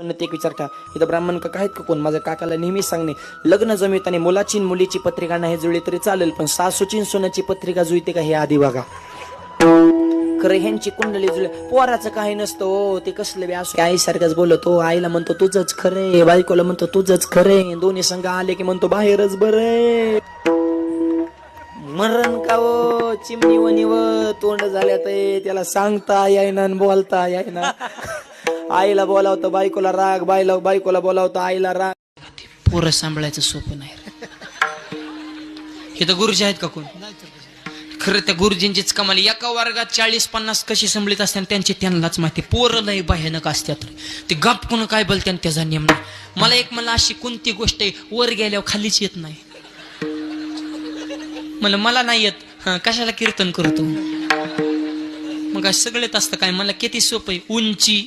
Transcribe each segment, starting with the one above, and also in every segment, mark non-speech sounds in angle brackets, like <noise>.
ते एक विचार का इथं ब्राह्मण का आहेत का कोण? माझ्या काकाला नेहमी सांगणे लग्न जमिताने मुलाची मुलीची पत्रिका नाही जुळली तरी चालेल पण सासूची सोन्याची पत्रिका जुळते का हे आधी बघा. खरं ह्यांची कुंडली जुळ पोराचं काही नसतं हो ते कसलं बी असो आईसारखंच बोलतो हो, आईला म्हणतो तुझंच खरंय बायकोला म्हणतो तुझंच खरंय दोन्ही संघ आले की म्हणतो बाहेरच बरंय मरण का हो, चिमणी वनिव तोंड झाल्यात ते त्याला सांगता यायना आणि बोलता यायना आईला बोलावतं बायकोला राग बायला बायकोला बोलावतं आईला राग. पोरं सांभाळायचं सोपं नाही हे तर गुरुजी आहेत का कोण? खरं त्या गुरुजींचीच कमाली एका वर्गात चाळीस पन्नास कशी संभळीत असतात त्यांची त्यांनाच माहिती पोरं लय भयानक असतात ते गप कोण काय बोलते त्याचा नियम नाही. मला एक मला अशी कोणती गोष्ट आहे वर गेल्यावर खालीच येत नाही. मला मला नाही येत. कशाला कीर्तन करतो? मग सगळेच असतं काय? मला किती सोपं आहे? उंची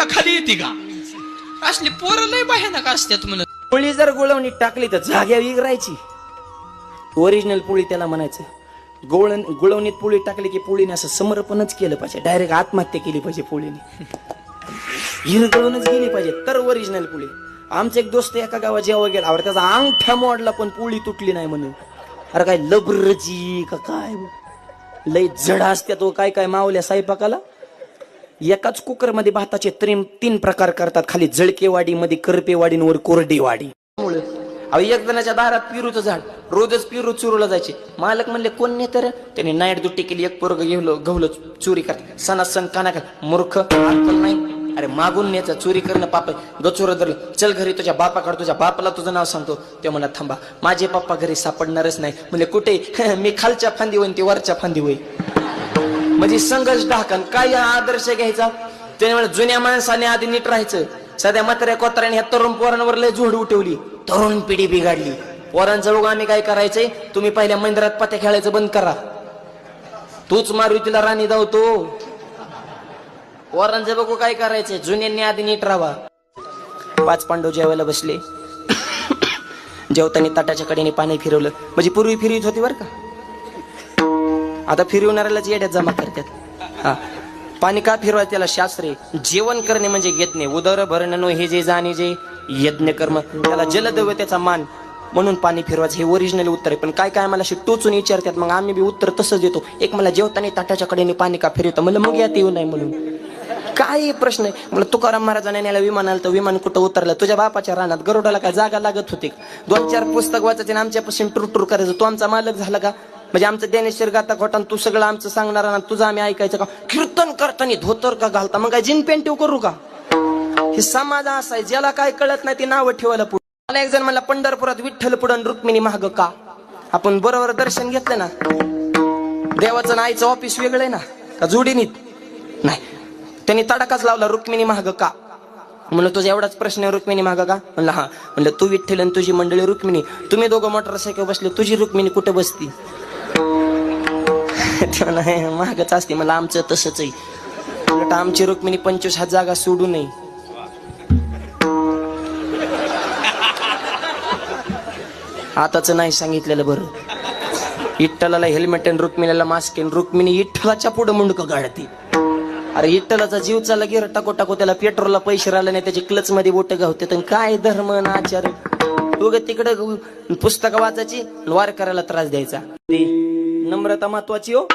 का खाली येते का? असली पोरं लय भयानक असतात म्हणत पोळी जर गुळवणीत टाकली तर जाग्या विगरायची ओरिजिनल पोळी त्याला म्हणायचं गोळ गुळवणीत पोळी टाकली की पोळीने असं समर्पणच केलं पाहिजे. डायरेक्ट आत्महत्या केली पाहिजे पोळीने. हिरगळूनच गेली पाहिजे तर ओरिजिनल पोळी. आमचा एक दोस्त एका गावात जेव्हा गेला अरे त्याचा अंगठा मोडला पण पोळी तुटली नाही म्हणून. अरे काय लबरजी का काय? लय जड असत्या तो काय काय मावल्या साईपाकाला? एकाच कुकरमध्ये भाताचे त्रिम तीन प्रकार करतात. खाली जळकेवाडी मध्ये करपेवाडी वर कोरडेवाडी. त्यामुळे अहो एक जणाच्या दारात पिरूचं झाड रोजच पिरू चुरूला जायचे. मालक म्हणले कोण नाही तर? त्याने नाईट दुट्टी केली एक पोरग घेवलं गवलं चोरी कर सणा सण काना कर मूर्ख अक्कल नाही. अरे मागून न्यायचा चोरी करणं पाप आहे. गचोर धरलं चल घरी तुझ्या बापाकडे तुझ्या बापाला तुझं नाव सांगतो. ते म्हणा थांबा माझे पप्पा घरी सापडणारच नाही. म्हणजे कुठे? <laughs> मी खालच्या फांदी होईन ते वरच्या फांदी होईल. म्हणजे संघर्ष ढाकन काय आदर्श घ्यायचा? त्याने जुन्या माणसाने आधी नीट राहायचं. सध्या म्हाताऱ्या कोताऱ्याने ह्या तरुण पोरांवर लय झोड उठवली. तरुण पिढी बिघडली. पोरांचं रोग आम्ही काय करायचंय? तुम्ही पहिल्या मंदिरात पत्या खेळायचं बंद करा. तूच मारू तिला राणी धावतो पोरांचं बघू काय करायचंय. जुन्यांनी आधी नीट राहावा. पाच पांडव जेवायला बसले. <coughs> जेवताना ताटाच्या कडेने पाणी फिरवलं. म्हणजे पूर्वी फिरवीत होती बरं का? आता फिरवणाऱ्यालाच येड्यात जमा करतात. हा. पाणी का फिरवाय त्याला शास्त्रे? जेवण करणे म्हणजे यज्ञ. उदर भरणं हे जे जाणे जे यज्ञ कर्म त्याला जलदेव त्याचा मान म्हणून पाणी फिरवायचं हे ओरिजिनल उत्तर आहे. पण काय काय मला टोचून विचारतात मग आम्ही बी उत्तर तसंच देतो. एक मला जेवताना ताटाच्या कडेने पाणी का फिरवतं? मला मग यात येऊ नाही म्हणून. काय प्रश्न आहे मला तुकाराम महाराजांनी न्यायला विमान आलं तर विमान कुठं उतरलं? तुझ्या बापाच्या रानात गरुडाला काय जागा लागत होती? दोन चार पुस्तक वाचायचे आणि आमच्यापासून टूर टूर करायचं. तो आमचा मालक झाला का? म्हणजे आमचं ज्ञानेश्वर गाता खोटा आणि तू सगळं आमचं सांगणार ना तुझं आम्ही ऐकायचं का? कीर्तन करताना धोतर का घालता? मग काय जिन पेंटिव करू का? हे समाज असा आहे ज्याला काय कळत नाही ते नावं ठेवायला पुढे. मला एक जण मला पंढरपुरात विठ्ठल पुढं रुक्मिणी महाग का? आपण बरोबर दर्शन घेतलं ना? देवाचं ना आईचं ऑफिस वेगळं आहे ना? का जोडीनीत नाही. त्यांनी तडाकाच लावला रुक्मिणी महाग का? म्हणलं तुझा एवढाच प्रश्न आहे रुक्मिणी महाग का? म्हणलं हा. म्हणलं तू विठ्ठल आणि तुझी मंडळी रुक्मिणी. तुम्ही दोघं मोटरसायकल बसले तुझी रुक्मिणी कुठे बसती? <laughs> ते म्हणला, महागच असते मला आमचं तसंच आहे. उलट आमची रुक्मिणी पंचवीस हात जागा सोडू नये आताच नाही सांगितलेलं बरं. इट्टलाला हेल्मेट आणि रुक्मिणीला मास्क आणि रुक्मिणी इठ्ठलाच्या पुढे मुंडक गाडती. अरे इट्टलाचा जीव चालला गेला टाको टाको त्याला पेट्रोलला पैसे राहिले नाही त्याची क्लच मध्ये बोट गावते तर काय धर्म ना आचार? उग तिकडं पुस्तकं वाचायची वार करायला त्रास द्यायचा. नम्रता महत्वाची हो.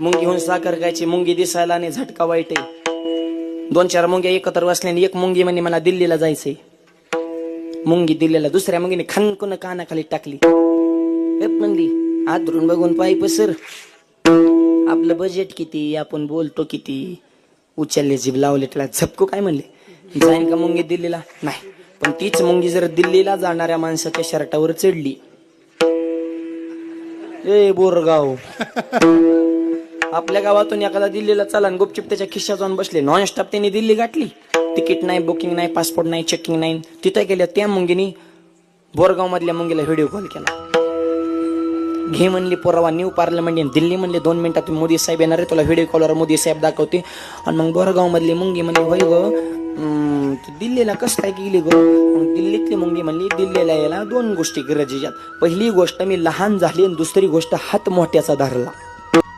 मुंगी होऊन साखर खायची मुंगी दिसायला आणि झटका वाईट आहे दोन चार मुंग्या एकत्र बसल्याने एक मुंगी म्हणे मला दिल्लीला जायचंय. मुंगी दिल्लीला दुसऱ्या मुंगीने खनकुन कानाखाली टाकली. म्हणली आदरून बघून पाय पसर. आपलं बजेट किती आपण बोलतो किती? उचलले जीभ लावले त्याला झपकू काय म्हणले? जाईन का मुंगी दिल्लीला? नाही. पण तीच मुंगी जर दिल्लीला जाणाऱ्या माणसाच्या शर्टावर चढली ए बोरगाव. आपल्या गावातून एखादा दिल्लीला चला आणि गुपचिप त्याच्या खिशात जाऊन बसले. नॉन स्टॉप त्यांनी दिल्ली गाठली. तिकीट नाही बुकिंग नाही पासपोर्ट नाही चेकिंग नाही. तिथे गेल्या त्या मुंगीनी बोरगाव मधल्या मुंगीला व्हिडिओ कॉल केला. घे म्हणली पोरावा न्यू पार्लमेंट दिल्ली म्हणले दोन मिनिटात मोदी साहेब येणार आहे तुला व्हिडिओ कॉलवर मोदी साहेब दाखवते. आणि मग बोरगाव मधली मुंगी म्हणली होय ग तू दिल्लीला कसं काय गेली ग? मग दिल्लीतली मुंगी म्हणली दिल्लीला यायला दोन गोष्टी गरजेच्यात पहिली गोष्ट मी लहान झाली आणि दुसरी गोष्ट हात मोठ्याचा धरला.